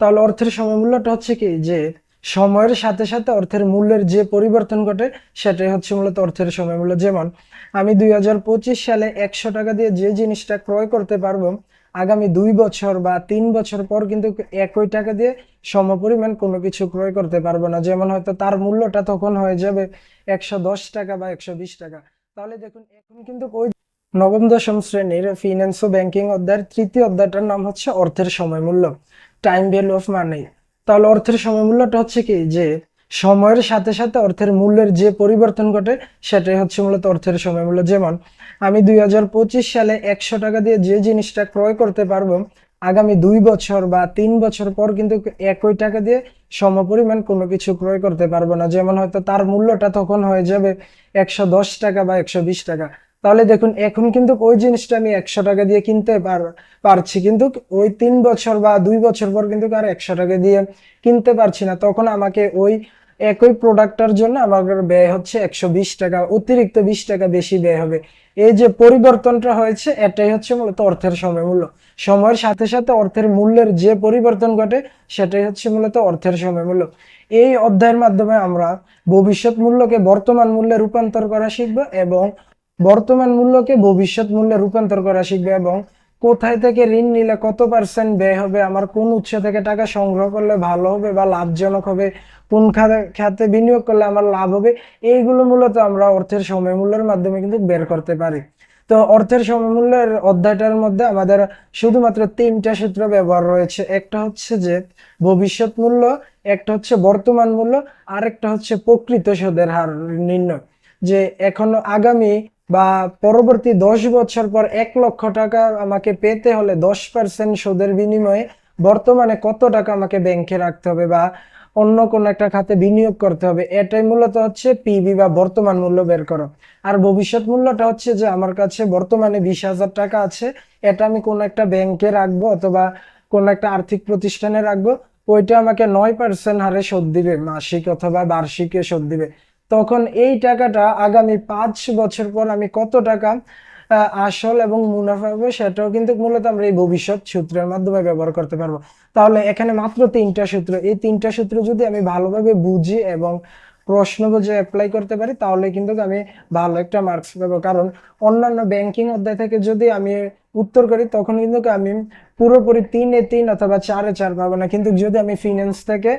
তাহলে অর্থের সময় মূল্যটা হচ্ছে কি? যে সময়ের সাথে সাথে অর্থের মূল্যের যে পরিবর্তন ঘটে, সেটাই হচ্ছে মূলত অর্থের সময় মূল্য যেমন, আমি দুই হাজার পঁচিশ সালে একশো টাকা দিয়ে যে জিনিসটা ক্রয় করতে পারব, আগামী দুই বছর বা তিন বছর পর কিন্তু একই টাকা দিয়ে সমপরিমাণ কোনো কিছু ক্রয় করতে পারব না। যেমন হয়তো তার মূল্যটা তখন হয়ে যাবে একশো দশ টাকা বা একশো বিশ টাকা। তাহলে দেখুন, এখন কিন্তু ওই নবম দশম শ্রেণির ফিনান্স ও ব্যাংকিং অধ্যায়ের তৃতীয় অধ্যায়টার নাম হচ্ছে অর্থের সময় মূল্য টাইম ভ্যালু অফ মানি তাহলে অর্থের সময় মূল্যটা হচ্ছে কি? যে সময়ের সাথে সাথে অর্থের মূল্যের যে পরিবর্তন ঘটে, সেটাই হচ্ছে মূলত অর্থের সময় মূল্য যেমন, আমি দু হাজার পঁচিশ সালে একশো টাকা দিয়ে যে জিনিসটা ক্রয় করতে পারব, আগামী দুই বছর বা তিন বছর পর কিন্তু একই টাকা দিয়ে সমপরিমাণ কোনো কিছু ক্রয় করতে পারব না। যেমন হয়তো তার মূল্যটা তখন হয়ে যাবে একশো দশ টাকা বা একশো বিশ টাকা। তাহলে দেখুন, এখন কিন্তু ওই জিনিসটা আমি একশো টাকা দিয়ে কিনতে পার, পারছি। কিন্তু ওই তিন বছর বা দুই বছর পর কিন্তু আর একশো টাকা দিয়ে কিনতে পারছি না। তখন আমাকে ওই একই প্রোডাক্টটার জন্য আমার ব্যয় হচ্ছে একশো বিশ টাকা, অতিরিক্ত বিশ টাকা বেশি ব্যয় হবে। এই যে পরিবর্তনটা হয়েছে, এটাই হচ্ছে মূলত অর্থের সময় মূল্য। সময়ের সাথে সাথে অর্থের মূল্যের যে পরিবর্তন ঘটে, সেটাই হচ্ছে মূলত অর্থের সময় মূল্য। এই অধ্যায়ের মাধ্যমে আমরা ভবিষ্যৎ মূল্যকে বর্তমান মূল্যে রূপান্তর করা শিখব এবং বর্তমান মূল্যকে ভবিষ্যৎ মূল্যে রূপান্তর করা শিখবে এবং কোথায় থেকে ঋণ নিলে কত পার্সেন্ট ব্যয় হবে, আমার কোন উৎস থেকে টাকা সংগ্রহ করলে ভালো হবে বা লাভজনক হবে, কোন খাতে খাতে বিনিয়োগ করলে আমার লাভ হবে, এইগুলো মূলত আমরা অর্থের সময় মূল্যের মাধ্যমে কিন্তু বের করতে পারি। তো অর্থের সময় মূল্যের অধ্যায়টার মধ্যে আমাদের শুধুমাত্র তিনটা সূত্র ব্যবহার রয়েছে, একটা হচ্ছে যে ভবিষ্যৎ মূল্য, একটা হচ্ছে বর্তমান মূল্য আর একটা হচ্ছে প্রকৃত সুদের হার নির্ণয়। যে এখন আগামী বা পরবর্তী দশ বছর পর এক লক্ষ টাকা আমাকে পেতে হলে দশ পার্সেন্ট সুদের বিনিময়ে বর্তমানে কত টাকা আমাকে ব্যাংকে রাখতে হবে বা অন্য কোন একটা খাতে বিনিয়োগ করতে হবে? এটাই মূলত হচ্ছে পিবি বা বর্তমান মূল্য বের করো। আর ভবিষ্যৎ মূল্যটা হচ্ছে যে আমার কাছে বর্তমানে বিশ হাজার টাকা আছে, এটা আমি কোন একটা ব্যাংকে রাখব অথবা কোন একটা আর্থিক প্রতিষ্ঠানে রাখব, ওইটা আমাকে নয় পার্সেন্ট হারে শোধ দিবে, মাসিক অথবা বার্ষিকে শোধ দিবে। তখন এই টাকাটা আগামী পাঁচ বছর পর আমি কত টাকা আসল এবং মুনাফা পাবো সেটাও কিন্তু মূলত আমরা এই ভবিষ্যৎ সূত্রের মাধ্যমে ব্যবহার করতে পারব। তাহলে এখানে মাত্র তিনটা সূত্র। এই তিনটা সূত্র যদি আমি ভালোভাবে বুঝি এবং প্রশ্ন বুঝে অ্যাপ্লাই করতে পারি, তাহলে কিন্তু আমি ভালো একটা মার্কস পাবো। কারণ অন্যান্য ব্যাংকিং অধ্যায় থেকে যদি আমি উত্তর করি, তখন কিন্তু আমি পুরোপুরি তিনে তিন অথবা চারে চার পাবো না। কিন্তু যদি আমি ফিনান্স থেকে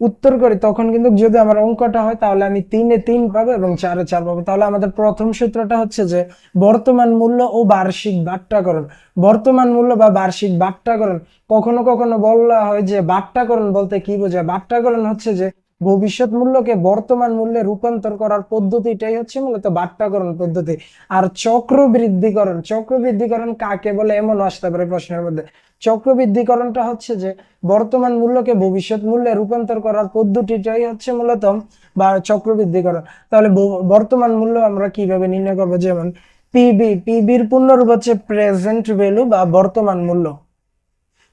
উত্তর করি, তখন কিন্তু যদি আমার অঙ্কটা হয় তাহলে আমি তিনে তিন পাবো এবং চারে চার পাবো। তাহলে আমাদের প্রথম সূত্রটা হচ্ছে যে বর্তমান মূল্য ও বার্ষিক বাট্টাকরণ বর্তমান মূল্য বা বার্ষিক বাট্টাকরণ কখনো কখনো বলা হয় যে বাট্টাকরণ বলতে কি বোঝায়? বাট্টাকরণ হচ্ছে যে ভবিষ্যৎ মূল্যকে বর্তমান মূল্যে রূপান্তর করার পদ্ধতিটাই হচ্ছে মূলত বাট্টাকরণ পদ্ধতি। আর চক্রবৃদ্ধিকরণ চক্রবৃদ্ধিকরণ কাকে বলে এমন আসতে পারে প্রশ্নের মধ্যে। চক্রবৃদ্ধিকরণটা হচ্ছে যে বর্তমান মূল্যকে ভবিষ্যৎ মূল্যে রূপান্তর করার পদ্ধতিটাই হচ্ছে মূলত বা চক্রবৃদ্ধিকরণ। তাহলে বর্তমান মূল্য আমরা কীভাবে নির্ণয় করব? যেমন পিবি পিবির পূর্ণরূপ হচ্ছে প্রেজেন্ট ভ্যালু বা বর্তমান মূল্য।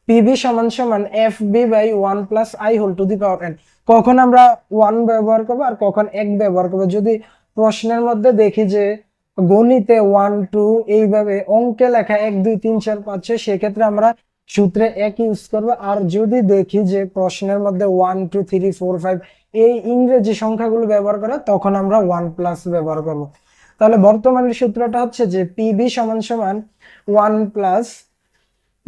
পিবি সমান সমান F V by one plus I whole to the power N কখন আমরা ওয়ান ব্যবহার করব আর কখন এক ব্যবহার করব? যদি প্রশ্নের মধ্যে দেখি যে গণিতে ওয়ান টু এইভাবে অঙ্কে লেখা এক, দুই, তিন, চার, পাঁচ, ছয়, সেক্ষেত্রে আমরা সূত্রে এক ইউজ করব। আর যদি দেখি যে প্রশ্নের মধ্যে one two three four five এই ইংরেজি সংখ্যাগুলো ব্যবহার করে, তখন আমরা ওয়ান প্লাস ব্যবহার করব। তাহলে বর্তমানের সূত্রটা হচ্ছে যে পিবি সমান সমান ওয়ান প্লাস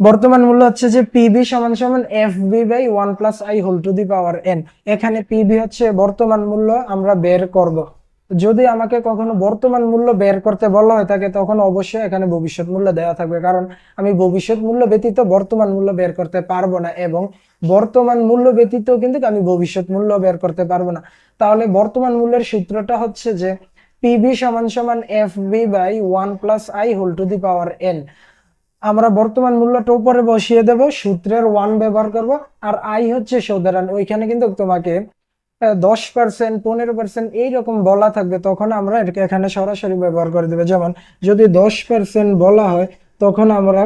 বর্তমান মূল্য হচ্ছে যে পিবি সমান সমান F V by one plus I whole to the power N এখানে পিবি হচ্ছে বর্তমান মূল্য আমরা বের করব। যদি আমাকে কখনো বর্তমান মূল্য বের করতে বলা হয় থাকে তখন অবশ্যই এখানে ভবিষ্যৎ মূল্য দেওয়া থাকবে। কারণ আমি ভবিষ্যৎ মূল্য ব্যতীত বর্তমান মূল্য বের করতে পারব না এবং বর্তমান মূল্য ব্যতীত কিন্তু আমি ভবিষ্যৎ মূল্য বের করতে পারব না। তাহলে বর্তমান মূল্যের সূত্রটা হচ্ছে যে পিবি সমান সমান F V by one plus I whole to the power N আমরা বর্তমান মূল্যটা উপরে বসিয়ে দেব, সূত্রের ওয়ান ব্যবহার করব, আর আই হচ্ছে সুতরাং ওইখানে কিন্তু তোমাকে দশ পার্সেন্ট পনেরো পার্সেন্ট এইরকম বলা থাকবে, তখন আমরা এটাকে এখানে সরাসরি ব্যবহার করে দেবে। যেমন, যদি দশ পার্সেন্ট বলা হয়, তখন আমরা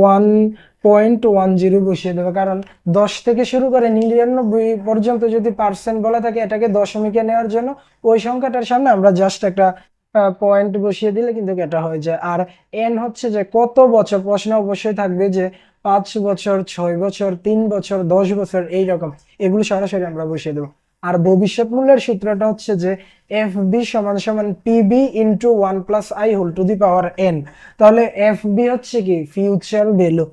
ওয়ান পয়েন্ট ওয়ান জিরো বসিয়ে দেবো। কারণ, দশ থেকে শুরু করে নিরানব্বই পর্যন্ত যদি পার্সেন্ট বলা থাকে, এটাকে দশমিকে নেওয়ার জন্য, ওই সংখ্যাটার সামনে আমরা জাস্ট একটা পয়েন্ট বসিয়ে দিলে কিন্তু এটা হয়ে যায়। আর এন হচ্ছে যে কত বছর? প্রশ্ন অবশ্যই থাকবে যে পাঁচ বছর, ছয় বছর, তিন বছর, দশ বছর এই রকম এগুলো সরাসরি আমরা বসিয়ে দেবো। আর ভবিষ্যৎ মূল্যের সূত্রটা হচ্ছে যে এফ বি সমান সমান PV into one plus I whole to the power N তাহলে এফ বি হচ্ছে কি? ফিউচার ভ্যালু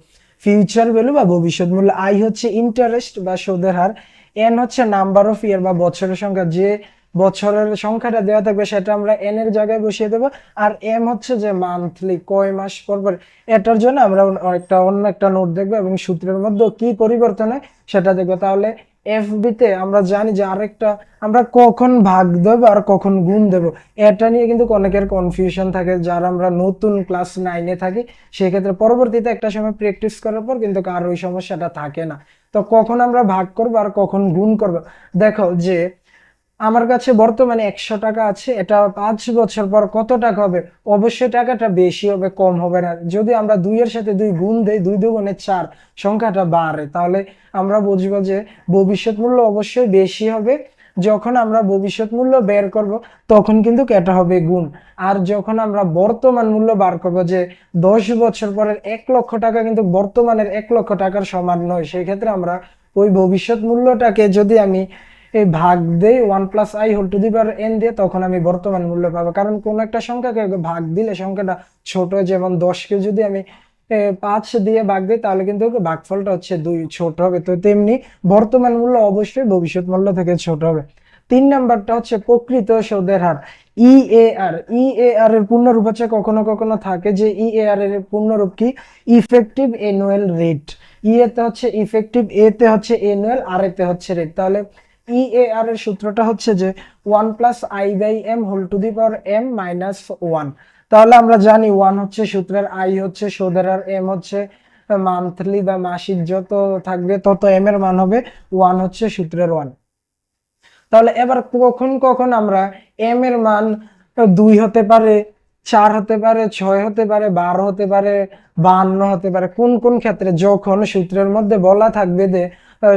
ফিউচার ভ্যালু বা ভবিষ্যৎ মূল্য আই হচ্ছে ইন্টারেস্ট বা সুদের হার। এন হচ্ছে নাম্বার অফ ইয়ার বা বছরের সংখ্যা। যে বছরের সংখ্যাটা দেওয়া থাকবে, সেটা আমরা এন এর জায়গায় বসিয়ে দেবো। আর এম হচ্ছে যে মান্থলি কয় মাস পর পর, এটার জন্য আমরা একটা, অন্য একটা নোট দেখব এবং সূত্রের মধ্যে কি পরিবর্তন হয় সেটা দেখব। তাহলে এফ তে আমরা জানি যে আরেকটা, আমরা কখন ভাগ দেবো আর কখন গুণ দেবো। এটা নিয়ে কিন্তু অনেকের কনফিউশন থাকে, যারা আমরা নতুন ক্লাস নাইনে থাকি, সেক্ষেত্রে পরবর্তীতে একটা সময় প্র্যাকটিস করার পর কিন্তু কার ওই সমস্যাটা থাকে না। তো কখন আমরা ভাগ করব আর কখন গুণ করব? দেখো যে আমার কাছে বর্তমানে একশো টাকা আছে, এটা পাঁচ বছর পর কত টাকা হবে? অবশ্যই টাকাটা বেশি হবে, কম হবে না। যদি আমরা দুইয়ের সাথে দুই গুণ দেই, দুই দুগুণে চার, সংখ্যাটা বাড়ে। তাহলে আমরা বুঝব যে ভবিষ্যৎ মূল্য অবশ্যই বেশি হবে। যখন আমরা ভবিষ্যৎ মূল্য বের করব, তখন কিন্তু এটা হবে গুণ। আর যখন আমরা বর্তমান মূল্য বার করব, যে দশ বছর পরের এক লক্ষ টাকা কিন্তু বর্তমানের এক লক্ষ টাকার সমান নয় সেই ক্ষেত্রে আমরা ওই ভবিষ্যৎ মূল্যটাকে যদি আমি এই ভাগ দেই one plus I whole to the power N দিয়ে তখন আমি বর্তমান মূল্য পাবো। কারণ কোন একটা সংখ্যাকে ভাগ দিলে সংখ্যাটা ছোট, যেমন দশকে যদি আমি পাঁচ দিয়ে ভাগ দিই, তাহলে কিন্তু ভাগফলটা হচ্ছে দুই, ছোট হবে। তো তেমনি বর্তমান মূল্য অবশ্যই ভবিষ্যৎ মূল্য থেকে ছোট হবে। তিন নাম্বারটা হচ্ছে প্রকৃত সুদের হার ই এ আর ইএআর ইএআর এর পূর্ণরূপ হচ্ছে কখনো কখনো থাকে যে ইএআর এর পূর্ণরূপ কি? ইফেক্টিভ অ্যানুয়াল রেট ই এতে হচ্ছে ইফেক্টিভ এ তে হচ্ছে অ্যানুয়াল আর এতে হচ্ছে রেট তাহলে ইএআর এর সূত্রটা হচ্ছে যে one plus I by M whole to the power M minus one তাহলে আমরা জানি ওয়ান হচ্ছে সূত্রের আই হচ্ছে সুদের আর এম হচ্ছে মান্থলি বা মাসিক যত থাকবে তত এম এর মান হবে ওয়ান হচ্ছে সূত্রের ওয়ান তাহলে এবার কখন কখন আমরা এম এর মান দুই হতে পারে, চার হতে পারে, ছয় হতে পারে, বারো হতে পারে, বান্ন হতে পারে, কোন কোন ক্ষেত্রে যখন সূত্রের মধ্যে বলা থাকবে যে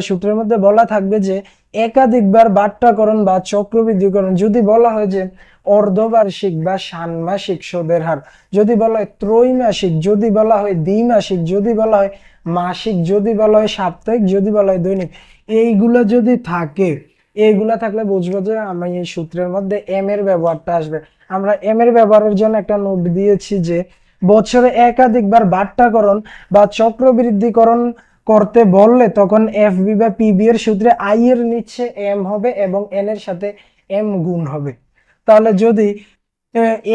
সূত্রের মধ্যে বলা থাকবে যে একাধিকবার বাট্টাকরণ বা চক্রবৃদ্ধিকরণ যদি বলা হয় যে অর্ধবার্ষিক বা ষান্মাসিক সুদের হার, যদি বলা হয় ত্রৈমাসিক, যদি বলা হয় দ্বিমাসিক, যদি বলা হয় মাসিক, যদি বলা হয় সাপ্তাহিক, যদি বলা হয় দৈনিক, এইগুলো যদি থাকে, এইগুলা থাকলে বুঝব যে আমি এই সূত্রের মধ্যে এম এর ব্যবহারটা আসবে। আমরা এম এর ব্যবহারের জন্য একটা নোট দিয়েছি যে বছরে একাধিকবার বাট্টাকরণ বা চক্রবৃদ্ধিকরণ করতে বললে তখন এফ বি বা পিবি এর সূত্রে আই এর নিচে এম হবে এবং এন এর সাথে এম গুণ হবে। তাহলে যদি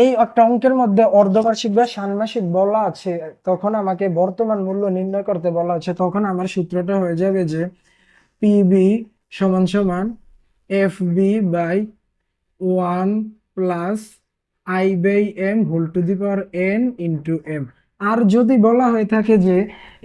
এই একটা অঙ্কের মধ্যে অর্ধবার্ষিক বা ষান্মাসিক বলা আছে, তখন আমাকে বর্তমান মূল্য নির্ণয় করতে বলা আছে, তখন আমার সূত্রটা হয়ে যাবে যে পিবি সমান সমান F V by one plus I by M whole to the power N into M. আর যদি বলা হয়ে থাকে যে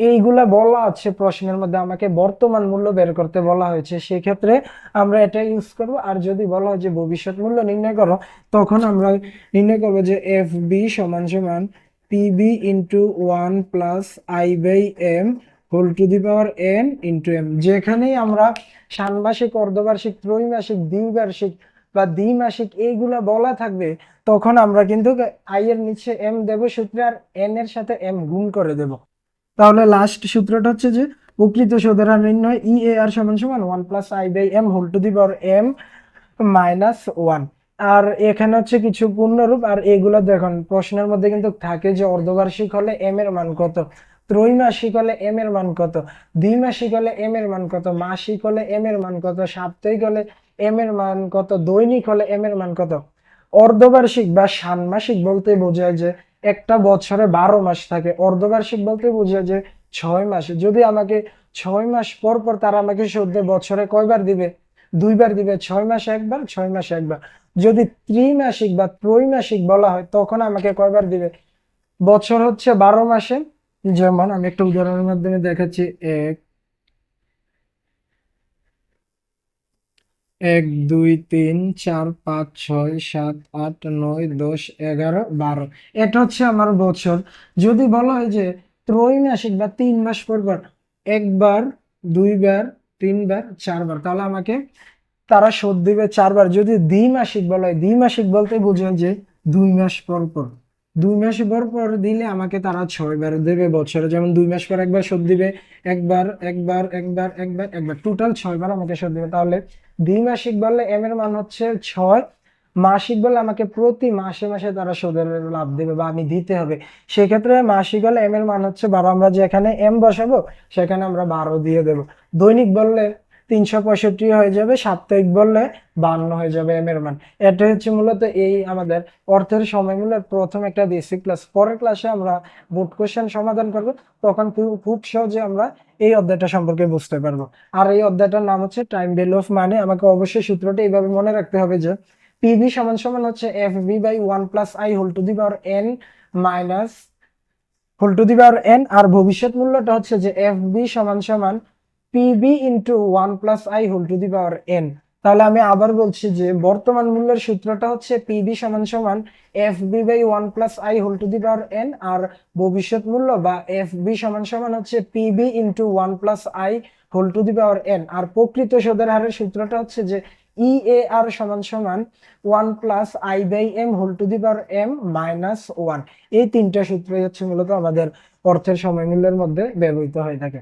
এইগুলা বলা আছে প্রশ্নের মধ্যে, আমাকে বর্তমান মূল্য বের করতে বলা হয়েছে, সেক্ষেত্রে আমরা এটা ইউজ করব। আর যদি বলা হয় যে ভবিষ্যৎ মূল্য নির্ণয় করো, তখন আমরা নির্ণয় করব যে এফ বি সমান সমান PV into one plus I by M whole to the power N into M যেখানেই আমরা ষান্মাসিক, অর্ধবার্ষিক, ত্রৈমাসিক, দ্বিবার্ষিক বা দ্বিমাসিক এইগুলা বলা থাকবে, তখন আমরা কিন্তু আই এর নিচে এম দেব, সূত্রে আর এন এর সাথে এম গুণ করে দেব। তাহলে লাস্ট সূত্রটা হচ্ছে যে, প্রকৃত সুদের হার নির্ণয় ই এ আর সমান সমান one plus I by M whole to the power M minus one আর এখানে হচ্ছে কিছু পূর্ণরূপ, আর এগুলো দেখুন, প্রশ্নের মধ্যে কিন্তু থাকে যে অর্ধবার্ষিক হলে এম এর মান কত, ত্রৈমাসিক হলে এম এর মান কত, দ্বিমাসিক হলে এম এর মান কত, মাসিক হলে এম এর মান কত, সাপ্তাহিক হলে এম এর মান কত? দৈনিক হলে এম এর মান কত? অর্ধবার্ষিক বা ষান্মাসিক বলতে বোঝায় যে একটা বছরে বারো মাস থাকে। অর্ধবার্ষিক বলতে বোঝায় যে ছয় মাস। যদি আমাকে ছয় মাস পর পর তারা আমাকে শুদ্ধ বছরে কয়বার দিবে? দুইবার দিবে। ছয় মাসে একবার, ছয় মাসে একবার। যদি ত্রিমাসিক বা ত্রৈমাসিক বলা হয়, তখন আমাকে কয়বার দিবে? বছর হচ্ছে বারো মাসে। যেমন আমি একটা উদাহরণের মাধ্যমে দেখাচ্ছি, এক এক, দুই, তিন, চার, পাঁচ, ছয়, সাত, আট, নয়, দশ, এগারো, বারো। এটা হচ্ছে আমার বছর। যদি বলা হয় যে ত্রৈমাসিক বা তিন মাস পর পর একবার, দুইবার, তিনবার, চারবার, তাহলে আমাকে তারা শোধ দিবে চারবার। যদি দ্বিমাসিক বলা হয়, দ্বিমাসিক বলতে বোঝায় যে দুই মাস পর পর। দুই মাস পর পর দিলে আমাকে তারা ছয় বার দেবে বছরে। যেমন দুই মাস পর একবার শোধ দিবে, একবার একবার একবার একবার একবার। টোটাল ছয় বার আমাকে শোধ দিবে। তাহলে দ্বিমাসিক বললে এম এর মান হচ্ছে ছয়, মাসিক বলে আমাকে প্রতি মাসে মাসে তারা সুদের লাভ দেবে বা আমি দিতে হবে। সেক্ষেত্রে মাসিক হলে এম এর মান হচ্ছে বারো, আমরা যেখানে এম বসাবো, সেখানে আমরা বারো দিয়ে দেবো। দৈনিক বললে তিনশো পঁয়ষট্টি হয়ে যাবে সাপ্তাহিক বললে বান্ন হয়ে যাবে এম এর মান। এটা হচ্ছে মূলত এই আমাদের অর্থের সময় মূল্যের প্রথম একটা বেসিক ক্লাস পরের ক্লাসে আমরা বোর্ড কোশ্চেন সমাধান করব, তখন খুব সহজে আমরা এই অধ্যায়টা সম্পর্কে বুঝতে পারব। আর এই অধ্যায়টার নাম হচ্ছে টাইম ভ্যালু অফ মানে আমাকে অবশ্যই সূত্রটা এইভাবে মনে রাখতে হবে যে পিভি সমান সমান হচ্ছে F V by one plus I whole to the power N minus whole to the power N আর ভবিষ্যৎ মূল্যটা হচ্ছে যে এফ বি সমান সমান PV into one plus I whole to the power N তাহলে আমি আবার বলছি যে বর্তমান মূল্যের সূত্রটা হচ্ছে পিবি সমান সমান F V by one plus I whole to the power N আর ভবিষ্যৎ মূল্য বা এফ বি সমান সমান হচ্ছে PV into one plus I whole to the power N আর প্রকৃত সুদের হারের সূত্রটা হচ্ছে যে ই এ আর সমান সমান one plus I by M whole to the power M minus one এই তিনটা সূত্রই হচ্ছে মূলত আমাদের অর্থের সময় মূল্যের মধ্যে ব্যবহৃত হয়ে থাকে।